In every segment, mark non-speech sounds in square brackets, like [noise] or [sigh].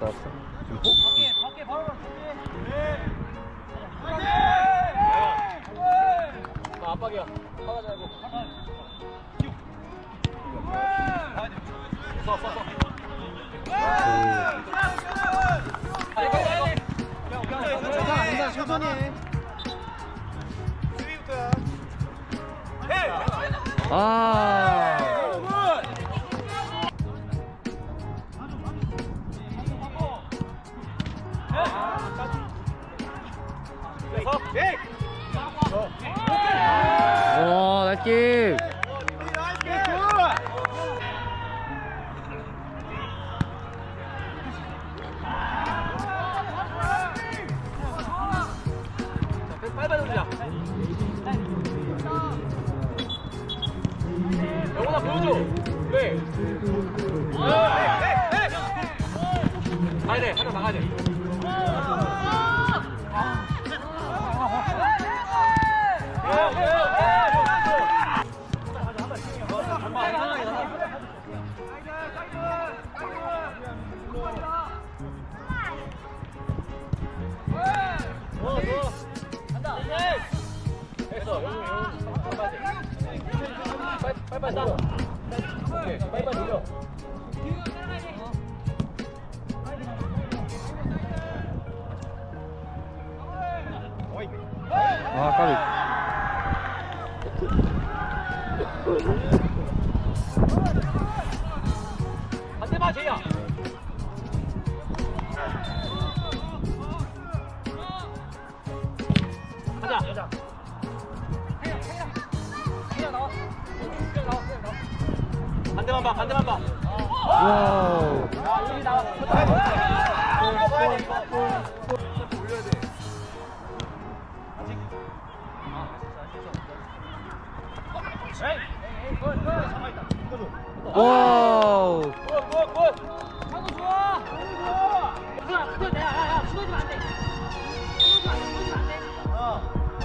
아, 압박이야. 하나 잘고. 빨리, 빨리. 괜찮아 괜찮아 천천히 해 아. 와, 나이스. 빨 리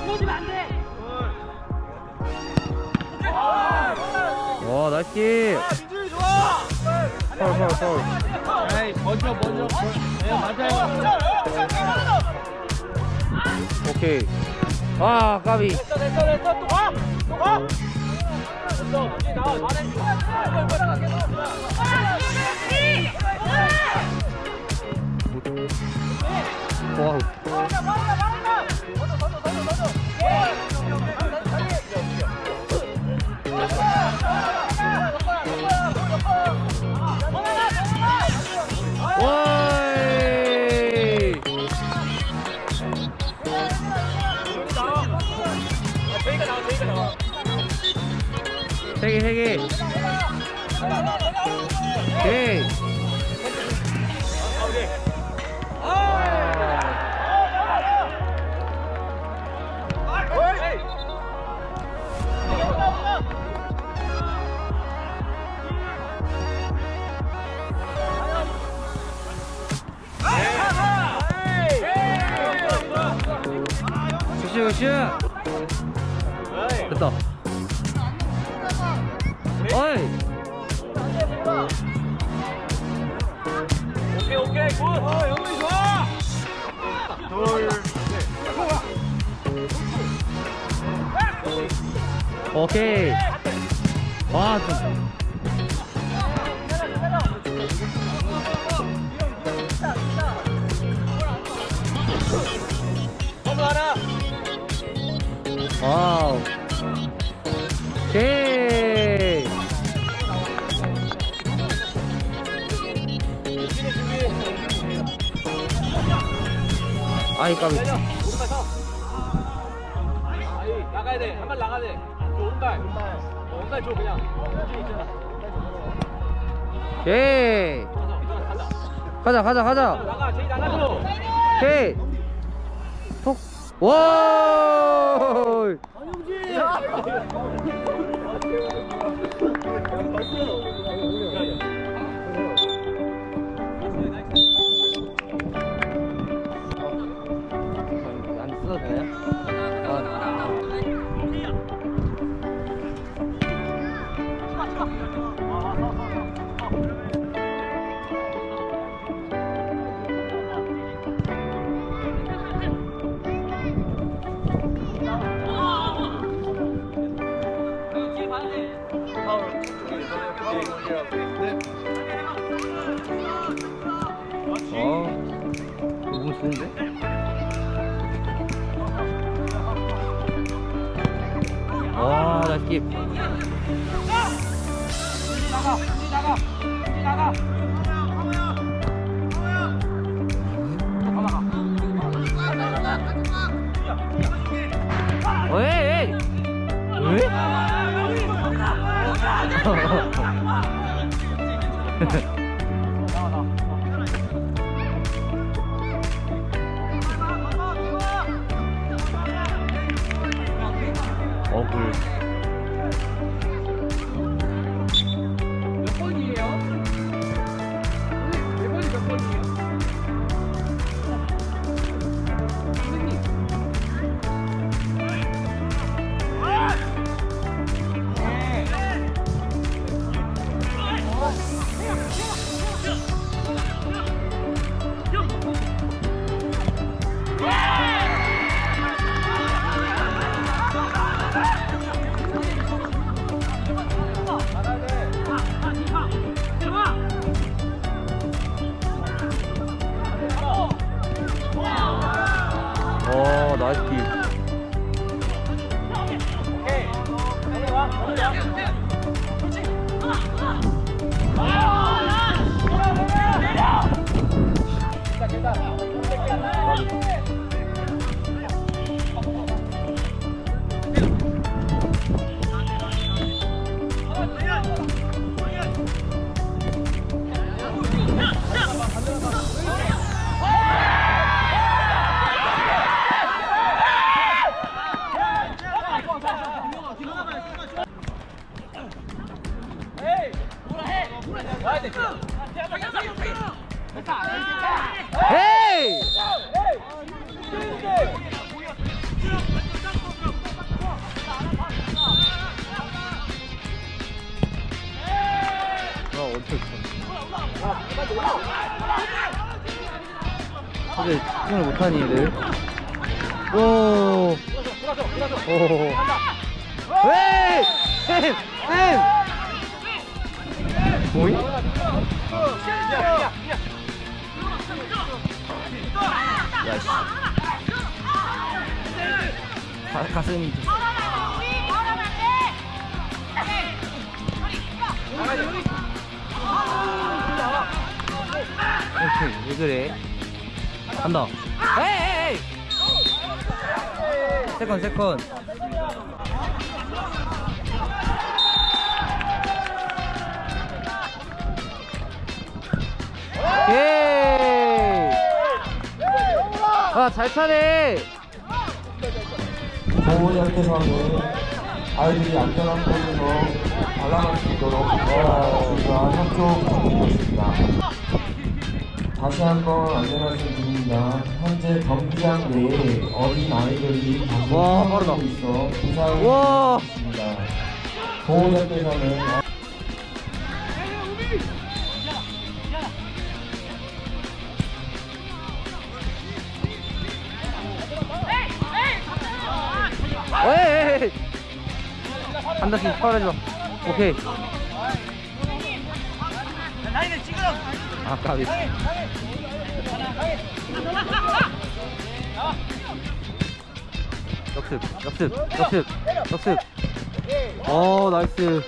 무너지면 안 돼. 와, 나이스. 민준이 좋아. 파울, 파울, 파울. 에이 먼저 먼저 네 맞아요 오케이. 아, 까비. 됐어, 됐어, 됐어. 또 가. 또 가. 됐어, 민준이 나와. 와이. 개. 오케이. 굿슛. 어, 영훈이 좋아. 둘, 오케이. 와. 와우. 오케이. 아이, 까비. 내려. 오른발 서. 아이, 나가야 돼. 한 발 나가야 돼. 저 오른발. 어, 오른발 줘 그냥. 있잖아. 오케이. 가자, 간다. 가자, 가자, 가자. 나가, 제이 나가줘. 오케이. 톡. 와! 안 좋은데? 와, 나 스킵. 나가 나가 나가 어, 에이. 왜? 가슴이 좀- 오케이 왜 그래 에이 에이 세컨 세컨 오케이 아잘 차네 보호자께서는 아이들이 안전한 곳에서 관람할 수 있도록 저희가 협조 부탁드리겠습니다. 다시 한번 안전하신 분입니다. 현재 경기장 내에 어린 아이들이 방금 와, 하고 빠르다. 있어 부상을 와. 입었습니다. 보호자께서는 한 단씩 마 오케이. 아 까비. 역습 역습 역습 역습. 어 나이스.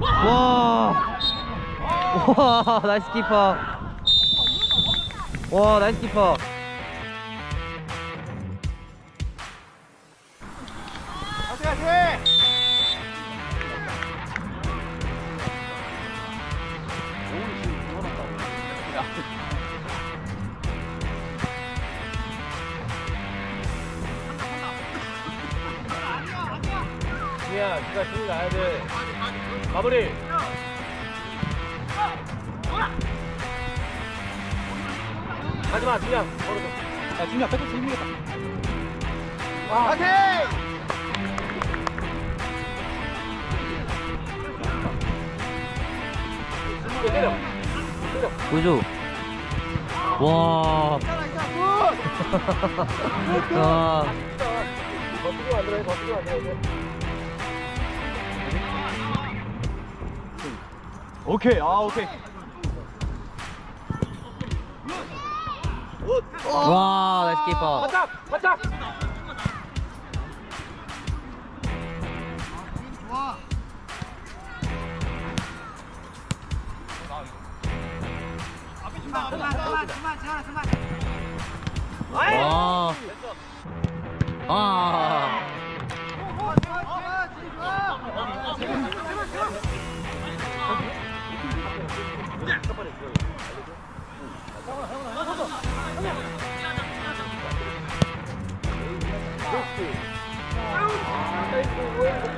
와, 와, 나이스 키퍼. 와, 나이스 키퍼. 보여줘. 와. 아, 더 쓰고 만들어야. 오케이 아 오케이 와, 나이스 키퍼. 바짝! 바짝! 와. 아.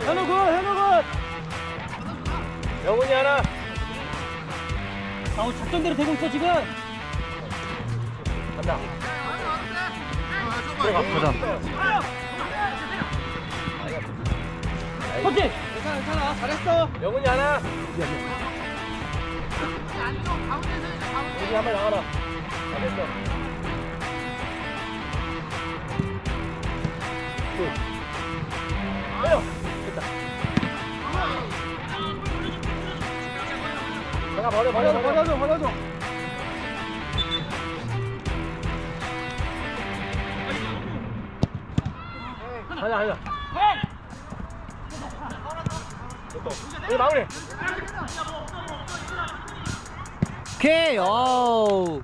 현우 굿 현우 굿 영훈이 하나. 아, 작전대로 되고 있어 지금. 가자. 터치. 괜찮아 괜찮아 잘했어 영훈이 하나. 여기 한번 나가라. 잘했어. 굿. 때려. 됐다. 잠깐 버려 버려 버려줘 버려. 아니야 아니야. 여기 마무리. 오케이. 오.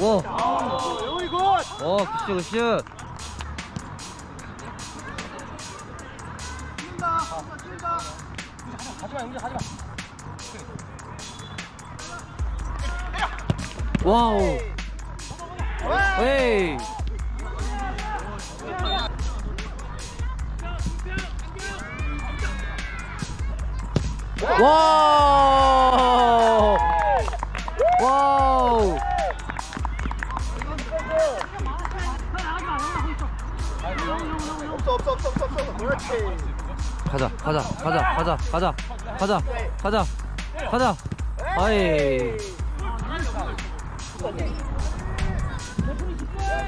오. 영훈이 굿 오, 굿슛, 굿슛. 하지마. 와우. 와 가자, 가자, 가자, 가자, 가자, 가자, 가자. 아이.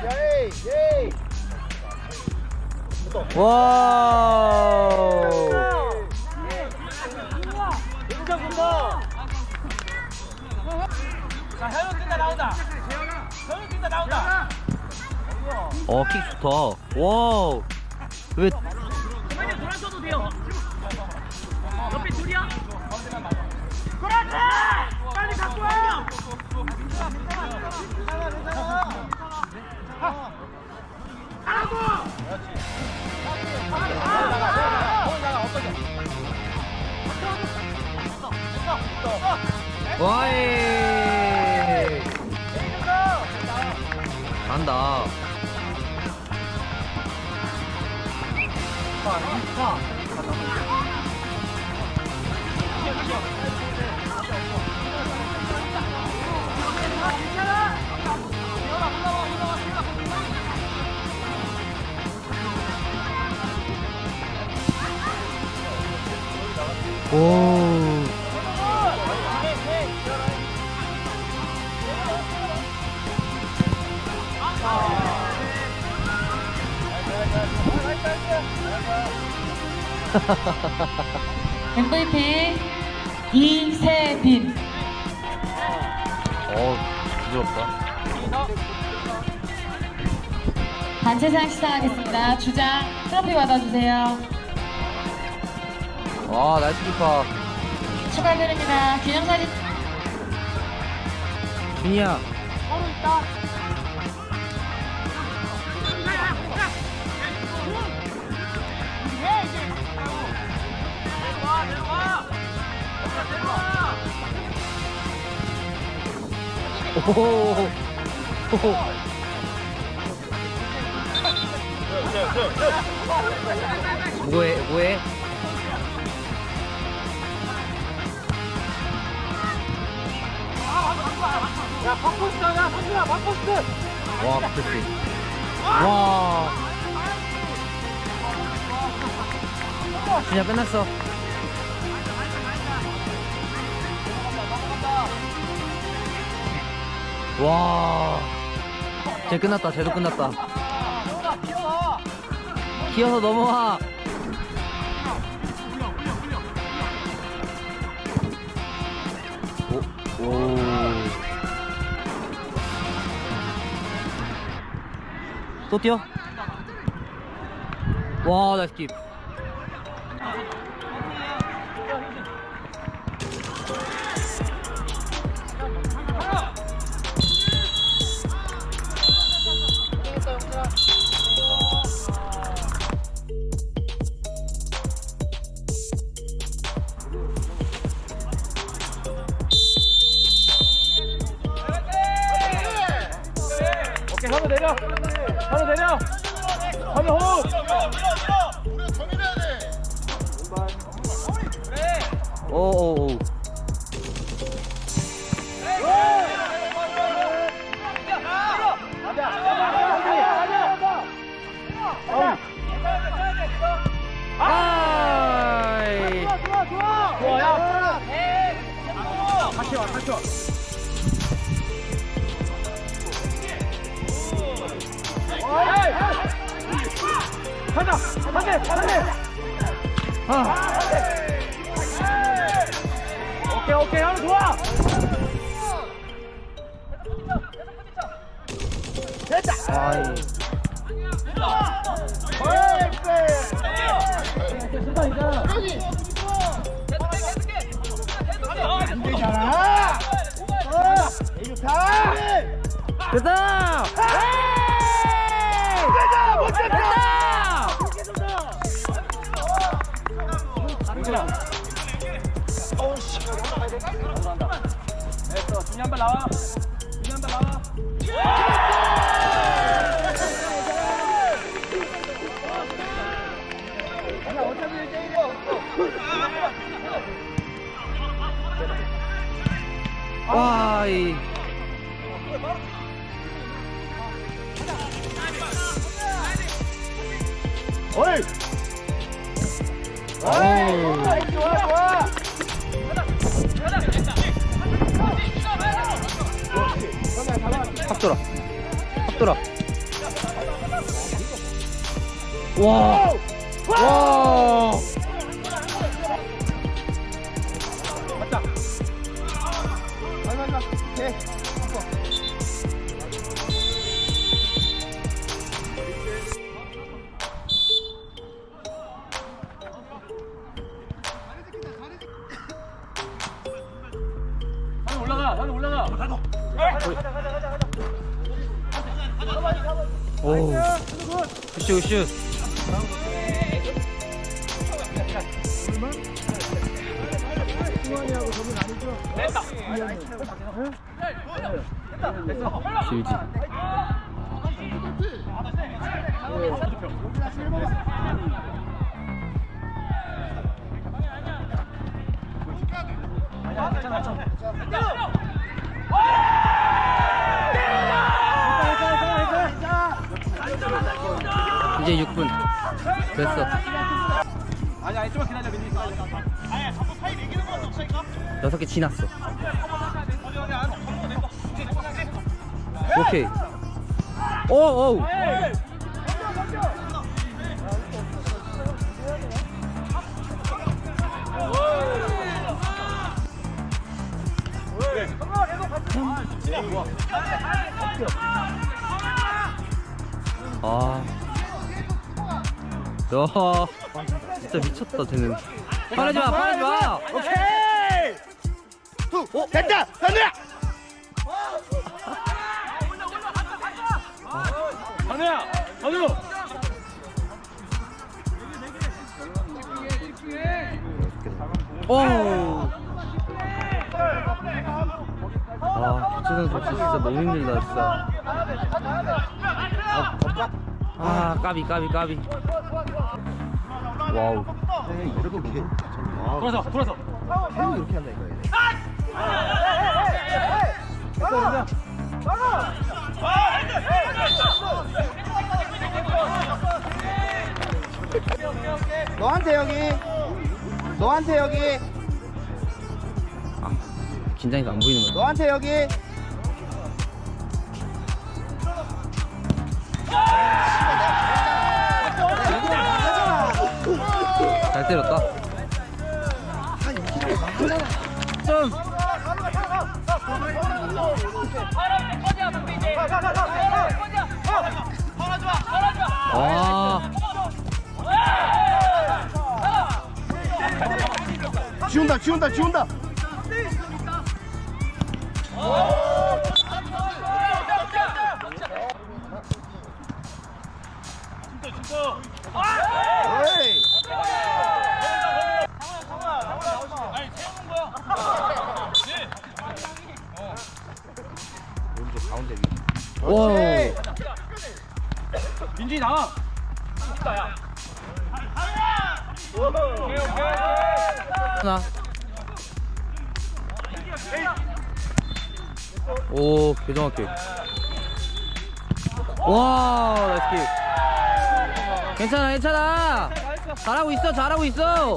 예이 예이 와우. 인정 군다. 자 현우 뛴다 나온다. 나온다. 어, 킥 좋다. 와우. 왜 와이. 간다. 오. [laughs] MVP 이세빈 어, 부드럽다. 단체상 시작하겠습니다. 주장 트로피 받아주세요. 아, 나이스 키퍼. 축하드립니다. 기념사진 준이야. 오호. 뭐해 뭐해? 야 바코스다 야 성준아 바코스 와 그치 와. 그냥 끝났어 와 쟤 끝났다 쟤도 끝났다 기어서 넘어와 오, 오. 또 뛰어? 와, 나이스 킵. 가자 반대 반대 아. 오케이 오케이 현우 좋아 아이. 됐다! 영진아 됐 와. 와. 맞다 현우 올라가 현우 올라가 오. 슛 슛. 길지. 이제 6분. 됐어. 아니 아니 좀만 기다려 민니 여섯 개 지났어. 오케이. 오, 오. 아. 야, 진짜 미쳤다, 쟤는. 화내지 마, 화내지 마! 오케이. 투. 오, 됐다. 현우야. 현우야 현우 오! 아, 교체 선수 진짜 너무 힘들다, 진짜. 아, 아 까비 까비 까비 와우 돌아서 돌아서 이렇게 한다 이거. 너한테 여기. 너한테 여기. 긴장해서 안 보이는 거야 너한테 여기. 때렸다. 좀 와, 지운다 지운다 지운다. 와, 민준이 나와 하나. 오, 개정확해. 와, 나이스 킥. 괜찮아, 괜찮아. 잘하고 있어, 잘하고 있어.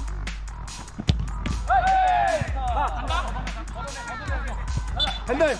핸들.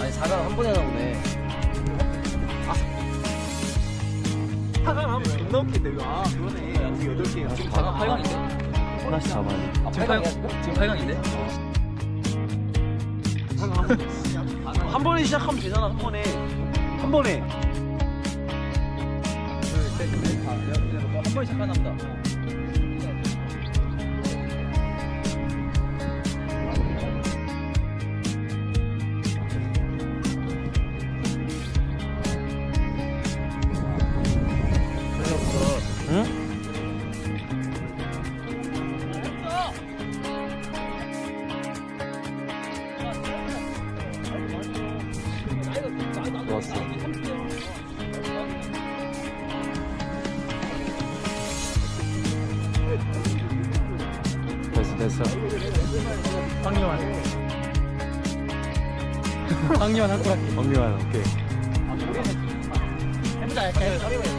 아니, 4강 한 번에 하나 보네. 존나 웃긴데 이거. 아 그러네. 지금 8개야. 지금 4강 8강인데? 하나씩 잡아야 돼. 아, 지금 8강 지금 8강인데 한 번에 시작하면 되잖아 한 번에. 한 번에. 한 번에 시작하 황교안 한 골. 엄미만, 오케이. 해보자 이렇게